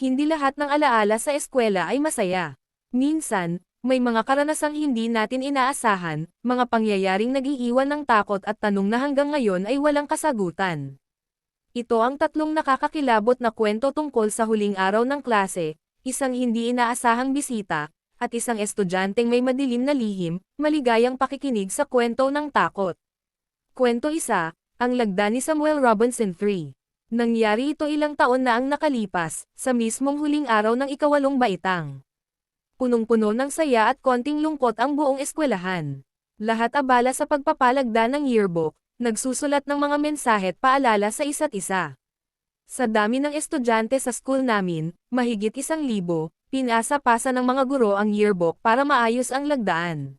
Hindi lahat ng alaala sa eskwela ay masaya. Minsan, may mga karanasang hindi natin inaasahan, mga pangyayaring nagiiwan ng takot at tanong na hanggang ngayon ay walang kasagutan. Ito ang tatlong nakakakilabot na kwento tungkol sa huling araw ng klase, isang hindi inaasahang bisita, at isang estudyanteng may madilim na lihim, maligayang pakikinig sa kwento ng takot. Kwento isa, ang lagda ni Samuel Robinson III. Nangyari ito ilang taon na ang nakalipas, sa mismong huling araw ng ikawalong baitang. Punong-puno ng saya at konting lungkot ang buong eskwelahan. Lahat abala sa pagpapalagda ng yearbook, nagsusulat ng mga mensahe at paalala sa isa't isa. Sa dami ng estudyante sa school namin, mahigit isang libo, pinasa-pasa ng mga guro ang yearbook para maayos ang lagdaan.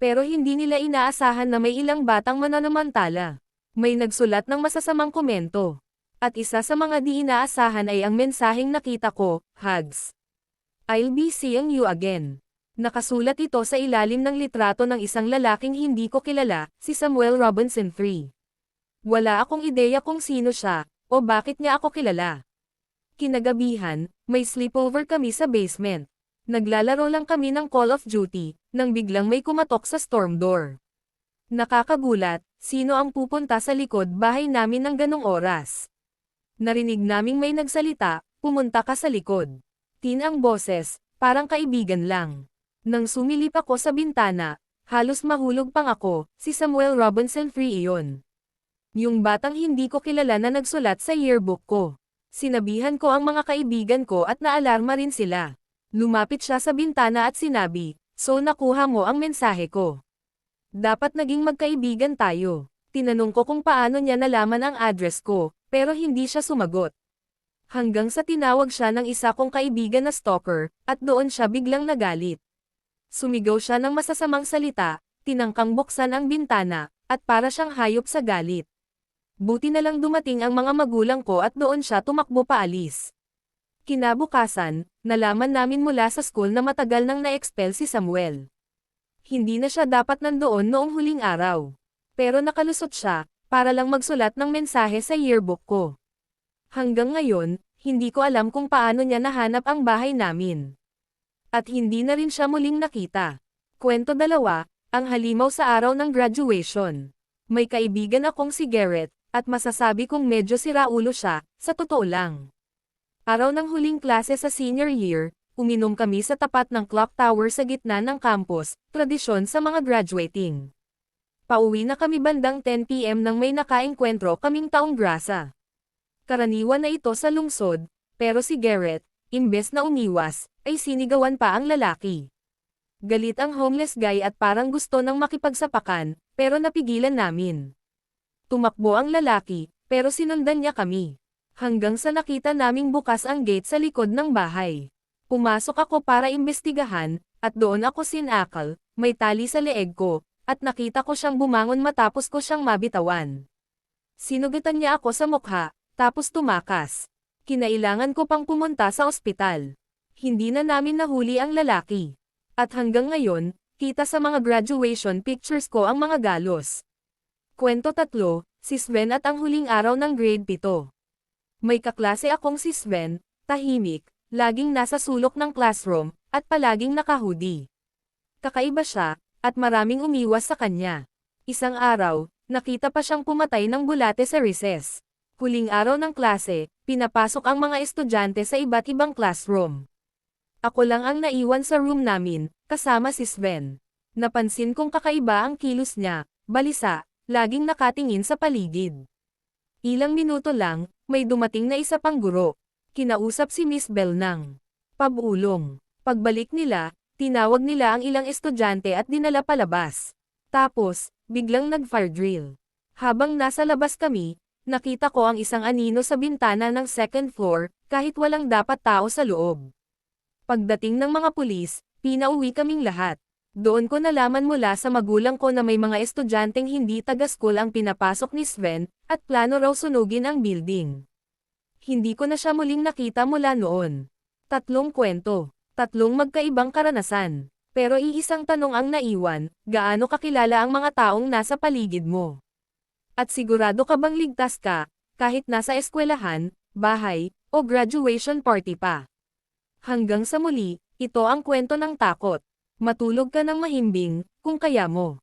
Pero hindi nila inaasahan na may ilang batang mananamantala. May nagsulat ng masasamang komento. At isa sa mga di inaasahan ay ang mensaheng nakita ko, hugs. I'll be seeing you again. Nakasulat ito sa ilalim ng litrato ng isang lalaking hindi ko kilala, si Samuel Robinson III. Wala akong ideya kung sino siya, o bakit niya ako kilala. Kinagabihan, may sleepover kami sa basement. Naglalaro lang kami ng Call of Duty, nang biglang may kumatok sa storm door. Nakakagulat, sino ang pupunta sa likod bahay namin ng ganong oras? Narinig naming may nagsalita, pumunta ka sa likod. Tin ang boses, parang kaibigan lang. Nang sumilip ako sa bintana, halos mahulog pang ako, si Samuel Robinson III iyon. Yung batang hindi ko kilala na nagsulat sa yearbook ko. Sinabihan ko ang mga kaibigan ko at naalarma rin sila. Lumapit siya sa bintana at sinabi, so nakuha mo ang mensahe ko. Dapat naging magkaibigan tayo. Tinanong ko kung paano niya nalaman ang address ko, pero hindi siya sumagot. Hanggang sa tinawag siya ng isa kong kaibigan na stalker, at doon siya biglang nagalit. Sumigaw siya ng masasamang salita, tinangkang buksan ang bintana, at para siyang hayop sa galit. Buti na lang dumating ang mga magulang ko at doon siya tumakbo paalis. Kinabukasan, nalaman namin mula sa school na matagal nang na-expel si Samuel. Hindi na siya dapat nandoon noong huling araw. Pero nakalusot siya, para lang magsulat ng mensahe sa yearbook ko. Hanggang ngayon, hindi ko alam kung paano niya nahanap ang bahay namin. At hindi na rin siya muling nakita. Kwento dalawa, ang halimaw sa araw ng graduation. May kaibigan akong si Garrett, at masasabi kong medyo siraulo siya, sa totoo lang. Araw ng huling klase sa senior year, uminom kami sa tapat ng clock tower sa gitna ng campus, tradisyon sa mga graduating. Pauwi na kami bandang 10pm nang may nakaengkwentro kaming taong grasa. Karaniwan na ito sa lungsod, pero si Garrett, imbes na umiwas, ay sinigawan pa ang lalaki. Galit ang homeless guy at parang gusto nang makipagsapakan, pero napigilan namin. Tumakbo ang lalaki, pero sinundan niya kami. Hanggang sa nakita naming bukas ang gate sa likod ng bahay. Pumasok ako para imbestigahan, at doon ako sinakal, may tali sa leeg ko, at nakita ko siyang bumangon matapos ko siyang mabitawan. Sinugitan niya ako sa mukha, tapos tumakas. Kinailangan ko pang pumunta sa ospital. Hindi na namin nahuli ang lalaki. At hanggang ngayon, kita sa mga graduation pictures ko ang mga galos. Kwento tatlo, si Sven at ang huling araw ng grade 7. May kaklase akong si Sven, tahimik, laging nasa sulok ng classroom, at palaging nakahudi. Kakaiba siya, at maraming umiwas sa kanya. Isang araw, nakita pa siyang pumatay ng bulate sa recess. Huling araw ng klase, pinapasok ang mga estudyante sa iba't ibang classroom. Ako lang ang naiwan sa room namin, kasama si Sven. Napansin kong kakaiba ang kilos niya, balisa, laging nakatingin sa paligid. Ilang minuto lang, may dumating na isa pang guro. Kinausap si Miss Bell ng pabulong. Pagbalik nila, tinawag nila ang ilang estudyante at dinala palabas. Tapos, biglang nag-fire drill. Habang nasa labas kami, Nakita ko ang isang anino sa bintana ng second floor, kahit walang dapat tao sa loob. Pagdating ng mga pulis, pinauwi kaming lahat. Doon ko nalaman mula sa magulang ko na may mga estudyanteng hindi taga-school ang pinapasok ni Sven, at plano raw sunugin ang building. Hindi ko na siya muling nakita mula noon. Tatlong kwento, tatlong magkaibang karanasan. Pero iisang tanong ang naiwan, gaano kakilala ang mga taong nasa paligid mo? At sigurado ka bang ligtas ka, kahit nasa eskwelahan, bahay, o graduation party pa. Hanggang sa muli, ito ang kwento ng takot. Matulog ka ng mahimbing, kung kaya mo.